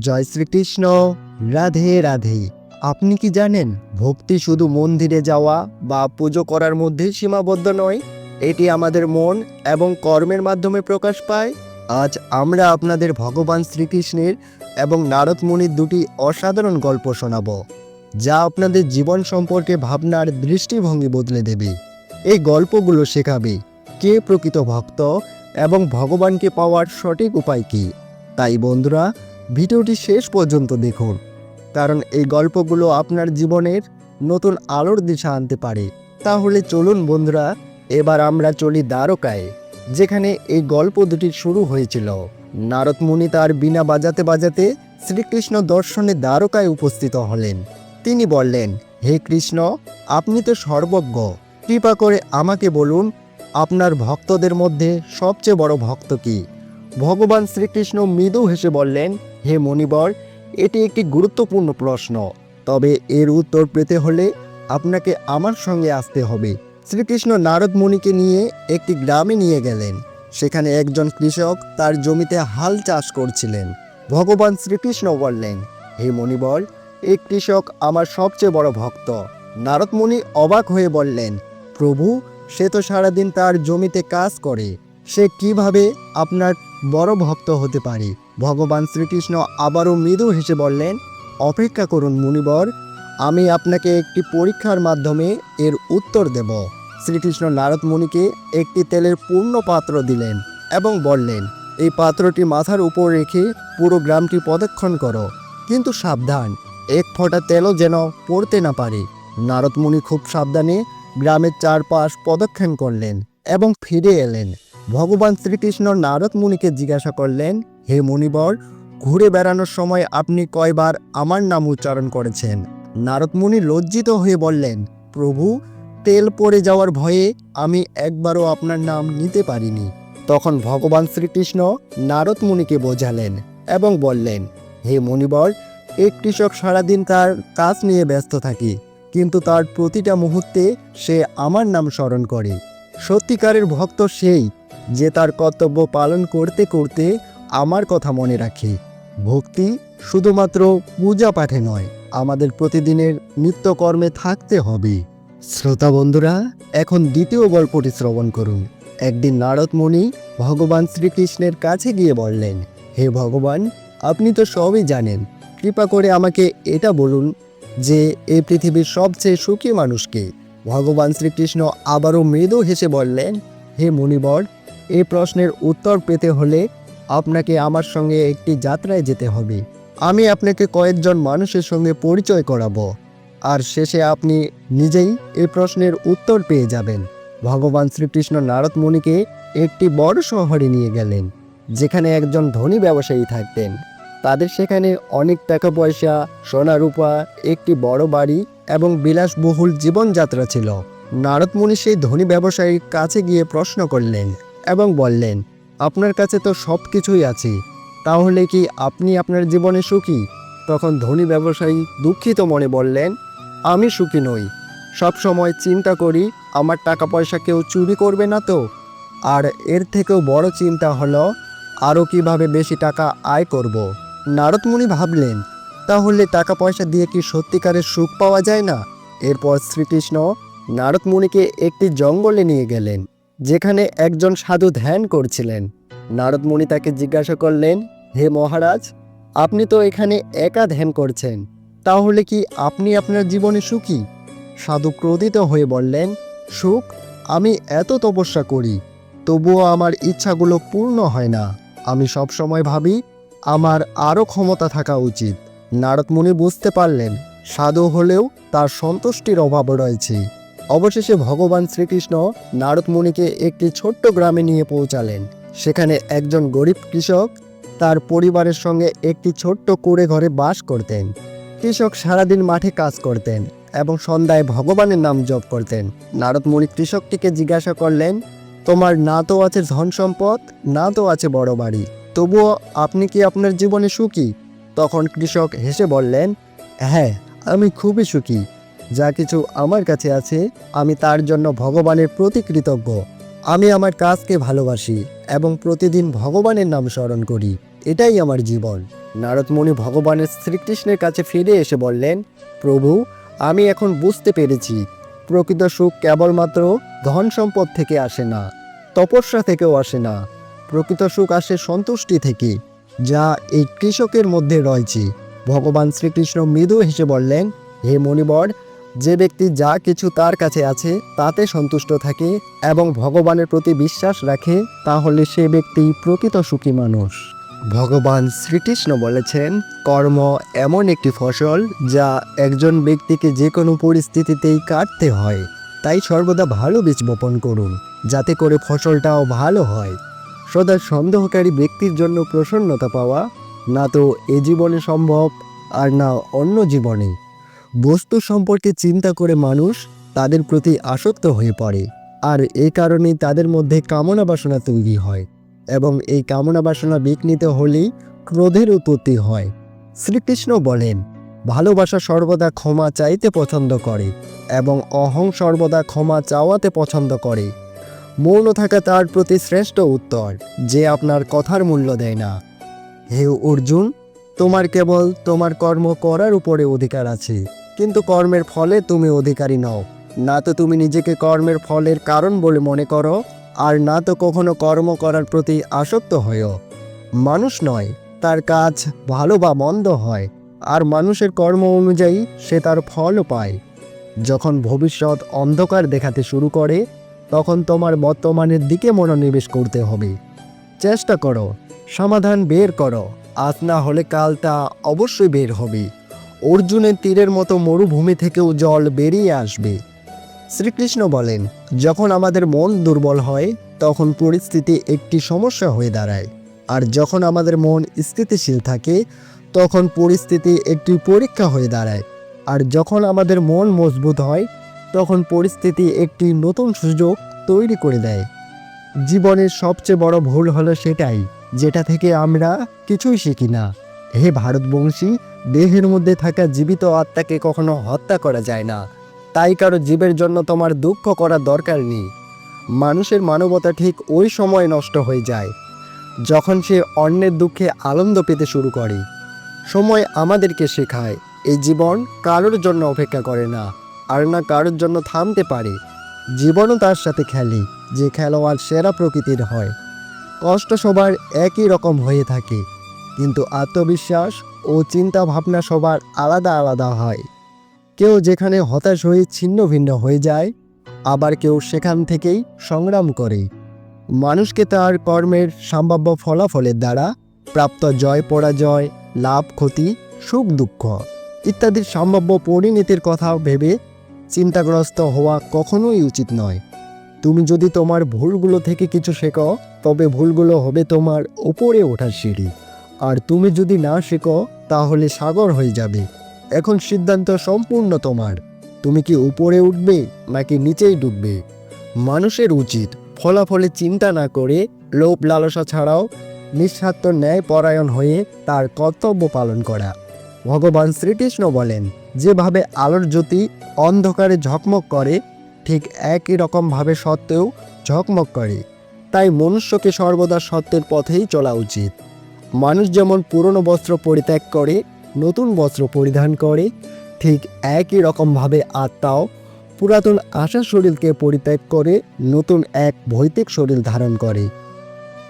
জয় শ্রীকৃষ্ণ। রাধে রাধে। আপনি কি জানেন, ভক্তি শুধু মন্দিরে যাওয়া বা পুজো করার মধ্যে সীমাবদ্ধ নয়? এটি আমাদের মন এবং কর্মের মাধ্যমে প্রকাশ পায়। আজ আমরা আপনাদের ভগবান শ্রীকৃষ্ণের এবং নারদ মুনির দুটি অসাধারণ গল্প শোনাব, যা আপনাদের জীবন সম্পর্কে ভাবনার দৃষ্টিভঙ্গি বদলে দেবে। এই গল্পগুলো শেখাবে, কে প্রকৃত ভক্ত এবং ভগবানকে পাওয়ার সঠিক উপায় কী? তাই বন্ধুরা ভিডিওটি শেষ পর্যন্ত দেখুন, কারণ এই গল্পগুলো আপনার জীবনের নতুন আলোর দিশা আনতে পারে। তাহলে চলুন বন্ধুরা, এবার আমরা চলি দ্বারকায়, যেখানে এই গল্প দুটি শুরু হয়েছিল। নারদ মুনি তার বিনা বাজাতে বাজাতে শ্রীকৃষ্ণ দর্শনে দ্বারকায় উপস্থিত হলেন। তিনি বললেন, হে কৃষ্ণ, আপনি তো সর্বজ্ঞ। কৃপা করে আমাকে বলুন, আপনার ভক্তদের মধ্যে সবচেয়ে বড় ভক্ত কি? ভগবান শ্রীকৃষ্ণ মৃদু হেসে বললেন হে মণিবর, এটি একটি গুরুত্বপূর্ণ প্রশ্ন। তবে এর উত্তর পেতে হলে আপনাকে আমার সঙ্গে আসতে হবে। শ্রীকৃষ্ণ নারদ মুনিকে নিয়ে একটি গ্রামে নিয়ে গেলেন। সেখানে একজন কৃষক তার জমিতে হাল চাষ করছিলেন। ভগবান শ্রীকৃষ্ণ বললেন, হে মণিবর, এই কৃষক আমার সবচেয়ে বড় ভক্ত। নারদ মুনি অবাক হয়ে বললেন, প্রভু, সে তো সারাদিন তার জমিতে কাজ করে। সে কীভাবে আপনার বড় ভক্ত হতে পারে? ভগবান শ্রীকৃষ্ণ আবারও মৃদু হেসে বললেন, অপেক্ষা করুন মুনিবর, আমি আপনাকে একটি পরীক্ষার মাধ্যমে এর উত্তর দেব। শ্রীকৃষ্ণ নারদ মুনিকে একটি তেলের পূর্ণ পাত্র দিলেন এবং বললেন, এই পাত্রটি মাথার উপর রেখে পুরো গ্রামটি প্রদক্ষণ করো, কিন্তু সাবধান, এক ফোঁটা তেলও যেন পড়তে না পারে। নারদ মুনি খুব সাবধানে গ্রামের চারপাশ প্রদক্ষিণ করলেন এবং ফিরে এলেন। ভগবান শ্রীকৃষ্ণ নারদ মুনিকে জিজ্ঞাসা করলেন, হে মুনিবর, ঘুরে বেড়ানোর সময় আপনি কয়বার আমার নাম উচ্চারণ করেছেন? নারদ মুনি লজ্জিত হয়ে বললেন, প্রভু, তেল পড়ে যাওয়ার ভয়ে আমি একবারও আপনার নাম নিতে পারিনি। তখন ভগবান শ্রীকৃষ্ণ নারদ মুনিকে বোঝালেন এবং বললেন, হে মুনিবর এক কৃষক সারাদিন তার কাজ নিয়ে ব্যস্ত থাকে, কিন্তু তার প্রতিটা মুহূর্তে সে আমার নাম স্মরণ করে। সত্যিকারের ভক্ত সেই যে তার কর্তব্য পালন করতে করতে আমার কথা মনে রাখে। ভক্তি শুধুমাত্র পূজা পাঠে নয়, আমাদের প্রতিদিনের নিত্যকর্মে থাকতে হবে। শ্রোতা বন্ধুরা, এখন দ্বিতীয় গল্পটি শ্রবণ করুন। একদিন নারদ মুনি ভগবান শ্রীকৃষ্ণের কাছে গিয়ে বললেন, হে ভগবান, আপনি তো সবই জানেন। কৃপা করে আমাকে এটা বলুন যে এই পৃথিবীর সবচেয়ে সুখী মানুষকে ভগবান শ্রীকৃষ্ণ আবারও মৃদু হেসে বললেন, হে মণিবর এই প্রশ্নের উত্তর পেতে হলে আপনাকে আমার সঙ্গে একটি যাত্রায় যেতে হবে। আমি আপনাকে কয়েকজন মানুষের সঙ্গে পরিচয় করাবো। আর শেষে আপনি নিজেই এই প্রশ্নের উত্তর পেয়ে যাবেন। ভগবান শ্রীকৃষ্ণ নারদ মুনিকে একটি বড় শহরে নিয়ে গেলেন, যেখানে একজন ধনী ব্যবসায়ী থাকতেন। তাদের সেখানে অনেক টাকা পয়সা, সোনা রূপা, একটি বড় বাড়ি এবং বিলাসবহুল জীবনযাত্রা ছিল। নারদ মুনি সেই ধনী ব্যবসায়ীর কাছে গিয়ে প্রশ্ন করলেন এবং বললেন, আপনার কাছে তো সব কিছুই আছে, তাহলে কি আপনি আপনার জীবনে সুখী? তখন ধনী ব্যবসায়ী দুঃখিত মনে বললেন, আমি সুখী নই। সব সময় চিন্তা করি, আমার টাকা পয়সা কেউ চুরি করবে না তো? আর এর থেকেও বড় চিন্তা হলো আরও কীভাবে বেশি টাকা আয় করব। নারদমুনি ভাবলেন তাহলে টাকা পয়সা দিয়ে কি সত্যিকারের সুখ পাওয়া যায় না? এরপর শ্রীকৃষ্ণ নারদমুনিকে একটি জঙ্গলে নিয়ে গেলেন, যেখানে একজন সাধু ধ্যান করছিলেন। নারদমুনি তাকে জিজ্ঞাসা করলেন, হে মহারাজ, আপনি তো এখানে একা ধ্যান করছেন, তাহলে কি আপনি আপনার জীবনে সুখী? সাধু ক্রোধিত হয়ে বললেন, সুখ আমি এত তপস্যা করি, তবুও আমার ইচ্ছাগুলো পূর্ণ হয় না। আমি সব সময় ভাবি, আমার আরও ক্ষমতা থাকা উচিত। নারদ মুনি বুঝতে পারলেন, সাধু হলেও তার সন্তুষ্টির অভাব রয়েছে। অবশেষে ভগবান শ্রীকৃষ্ণ নারদ মুনিকে একটি ছোট্ট গ্রামে নিয়ে পৌঁছালেন। সেখানে একজন গরিব কৃষক তার পরিবারের সঙ্গে একটি ছোট্ট কুড়ে ঘরে বাস করতেন। কৃষক সারাদিন মাঠে কাজ করতেন এবং সন্ধ্যায় ভগবানের নাম জপ করতেন। নারদ মুনি কৃষকটিকে জিজ্ঞাসা করলেন, তোমার না তো আছে ধন সম্পদ, না তো আছে বড় বাড়ি, তবুও আপনি কি আপনার জীবনে সুখী? তখন কৃষক হেসে বললেন হ্যাঁ আমি খুবই সুখী। যা কিছু আমার কাছে আছে, আমি তার জন্য ভগবানের প্রতি কৃতজ্ঞ। আমি আমার কাজকে ভালোবাসি এবং প্রতিদিন ভগবানের নাম স্মরণ করি। এটাই আমার জীবন। নারদমণি ভগবানের শ্রীকৃষ্ণের কাছে ফিরে এসে বললেন, প্রভু, আমি এখন বুঝতে পেরেছি। প্রকৃত সুখ কেবলমাত্র ধন সম্পদ থেকে আসে না, তপস্যা থেকেও আসে না। প্রকৃত সুখ আসে সন্তুষ্টি থেকে। যা এই কৃষকের মধ্যে রয়েছে। ভগবান শ্রীকৃষ্ণ মৃদু হেসে বললেন, হে মণিবর, যে ব্যক্তি যা কিছু তার কাছে আছে, তাতে সন্তুষ্ট থাকে এবং ভগবানের প্রতি বিশ্বাস রাখে, তাহলে সে ব্যক্তি প্রকৃত সুখী মানুষ। ভগবান শ্রীকৃষ্ণ বলেছেন, কর্ম এমন একটি ফসল যা একজন ব্যক্তিকে যে কোনো পরিস্থিতিতেই কাটতে হয়। তাই সর্বদা ভালো বীজ বপন করুন, যাতে করে ফসলটাও ভালো হয়। সদা সন্দেহকারী ব্যক্তির জন্য প্রসন্নতা পাওয়া না তো এ জীবনে সম্ভব আর না অন্য জীবনে। বস্তু সম্পর্কে চিন্তা করে মানুষ তাদের প্রতি আসক্ত হয়ে পড়ে আর এই কারণেই তাদের মধ্যে কামনা বাসনা তৈরি হয় এবং এই কামনা বাসনা বিঘ্নিত হলেই ক্রোধের উৎপত্তি হয়। শ্রীকৃষ্ণ বলেন, ভালোবাসা সর্বদা ক্ষমা চাইতে পছন্দ করে এবং অহং সর্বদা ক্ষমা চাওয়াতে পছন্দ করে। মৌন থাকা তার প্রতি শ্রেষ্ঠ উত্তর, যে আপনার কথার মূল্য দেয় না। হে অর্জুন, তোমার কেবল তোমার কর্ম করার উপরে অধিকার আছে, কিন্তু কর্মের ফলে তুমি অধিকারী নও। না তো তুমি নিজেকে কর্মের ফলের কারণ বলে মনে করো, আর না তো কখনো কর্ম করার প্রতি আসক্ত হয়েও মানুষ নয়, তার কাজ ভালো বা মন্দ হয়, আর মানুষের কর্ম অনুযায়ী সে তার ফলও পায়। যখন ভবিষ্যৎ অন্ধকার দেখাতে শুরু করে তখন তোমার বর্তমানের দিকে মনোনিবেশ করতে হবে। চেষ্টা করো, সমাধান বের করো, আজ না হলে কাল তা অবশ্যই বের হবে। অর্জুনের তীরের মতো মরুভূমি থেকেও জল বেরিয়ে আসবে। শ্রীকৃষ্ণ বলেন, যখন আমাদের মন দুর্বল হয়, তখন পরিস্থিতি একটি সমস্যা হয়ে দাঁড়ায়। আর যখন আমাদের মন স্থিতিশীল থাকে, তখন পরিস্থিতি একটি পরীক্ষা হয়ে দাঁড়ায়। আর যখন আমাদের মন মজবুত হয় তখন পরিস্থিতি একটি নতুন সুযোগ তৈরি করে দেয়। জীবনের সবচেয়ে বড় ভুল হলো সেটাই, যেটা থেকে আমরা কিছুই শিখি না। হে ভারতবংশী, দেহের মধ্যে থাকা জীবিত আত্মাকে কখনো হত্যা করা যায় না। তাই কারও জীবের জন্য তোমার দুঃখ করার দরকার নেই। মানুষের মানবতা ঠিক ওই সময় নষ্ট হয়ে যায়, যখন সে অন্যের দুঃখে আনন্দ পেতে শুরু করে। সময় আমাদেরকে শেখায়, এই জীবন কারোর জন্য অপেক্ষা করে না। আর না কারোর জন্য থামতে পারে। জীবনও তার সাথে খেলে, যে খেলোয়াড় সেরা প্রকৃতির হয়। কষ্ট সবার একই রকম হয়ে থাকে, কিন্তু আত্মবিশ্বাস ও চিন্তা ভাবনা সবার আলাদা আলাদা হয়। কেউ যেখানে হতাশ হয়ে ছিন্ন ভিন্ন হয়ে যায়, আবার কেউ সেখান থেকেই সংগ্রাম করে। মানুষকে তার কর্মের সম্ভাব্য ফলাফলের দ্বারা প্রাপ্ত জয় পরাজয়, লাভ ক্ষতি, সুখ দুঃখ ইত্যাদির সম্ভাব্য পরিণতির কথা ভেবে চিন্তাগ্রস্ত হওয়া কখনোই উচিত নয়। তুমি যদি তোমার ভুলগুলো থেকে কিছু শেখো, তবে ভুলগুলো হবে তোমার উপরে ওঠার সিঁড়ি। আর তুমি যদি না শেখো, তাহলে সাগর হয়ে যাবে। এখন সিদ্ধান্ত সম্পূর্ণ তোমার। তুমি কি উপরে উঠবে, নাকি নিচেই ডুববে? মানুষের উচিত ফলাফলে চিন্তা না করে লোভ লালসা ছাড়াও নিঃস্বার্থ ন্যায় পরায়ণ হয়ে তার কর্তব্য পালন করা। ভগবান শ্রীকৃষ্ণ বলেন যেভাবে আলোর জ্যোতি অন্ধকারে ঝকমক করে, ঠিক একই রকমভাবে সত্ত্বেও ঝকমক করে। তাই মনুষ্যকে সর্বদা সত্যের পথেই চলা উচিত। মানুষ যেমন পুরনো বস্ত্র পরিত্যাগ করে, নতুন বস্ত্র পরিধান করে, ঠিক একই রকমভাবে আত্মাও পুরাতন আশা শরীরকে পরিত্যাগ করে, নতুন এক ভৌতিক শরীর ধারণ করে।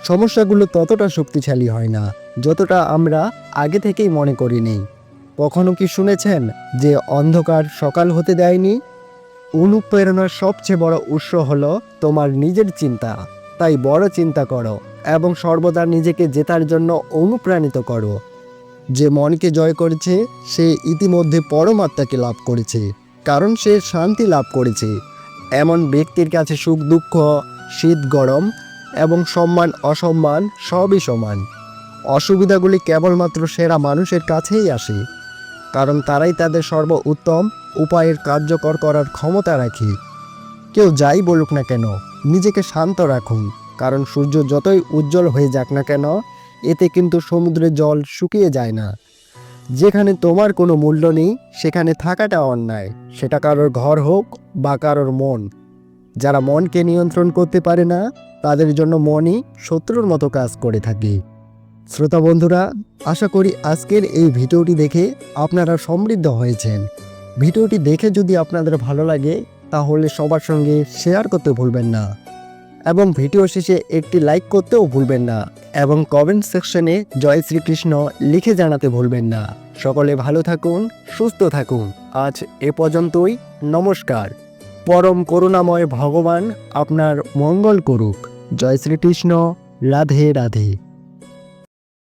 সমস্যাগুলো ততটা শক্তিশালী হয় না, যতটা আমরা আগে থেকেই মনে করিনি কখনো কি শুনেছেন যে অন্ধকার সকাল হতে দেয়নি? অনুপ্রেরণার সবচেয়ে বড় উৎস হলো তোমার নিজের চিন্তা। তাই বড় চিন্তা করো এবং সর্বদা নিজেকে জেতার জন্য অনুপ্রাণিত করো। যে মনকে জয় করেছে, সে ইতিমধ্যে পরমাত্মাকে লাভ করেছে, কারণ সে শান্তি লাভ করেছে। এমন ব্যক্তির কাছে সুখ, দুঃখ, শীত, গরম এবং সম্মান, অসম্মান সবই সমান। অসুবিধাগুলি কেবলমাত্র সেরা মানুষের কাছেই আসে। কারণ তারাই তাদের সর্ব উত্তম উপায়ের কার্যকর করার ক্ষমতা রাখে। কেউ যাই বলুক না কেন, নিজেকে শান্ত রাখুন, কারণ সূর্য যতই উজ্জ্বল হয়ে যাক না কেন, এতে কিন্তু সমুদ্রের জল শুকিয়ে যায় না। যেখানে তোমার কোনো মূল্য নেই, সেখানে থাকাটা অন্যায়। সেটা কারোর ঘর হোক বা কারোর মন। যারা মনকে নিয়ন্ত্রণ করতে পারে না, তাদের জন্য মনই শত্রুর মতো কাজ করে থাকে। শ্রোতা বন্ধুরা, আশা করি আজকের এই ভিডিওটি দেখে আপনারা সমৃদ্ধ হয়েছেন। ভিডিওটি দেখে যদি আপনাদের ভালো লাগে, তাহলে সবার সঙ্গে শেয়ার করতে ভুলবেন না এবং ভিডিও শেষে একটি লাইক করতেও ভুলবেন না এবং কমেন্ট সেকশনে জয় শ্রীকৃষ্ণ লিখে জানাতে ভুলবেন না। সকলে ভালো থাকুন, সুস্থ থাকুন। আজ এ পর্যন্তই, নমস্কার। পরম করুণাময় ভগবান আপনার মঙ্গল করুক। জয় শ্রীকৃষ্ণ, রাধে রাধে।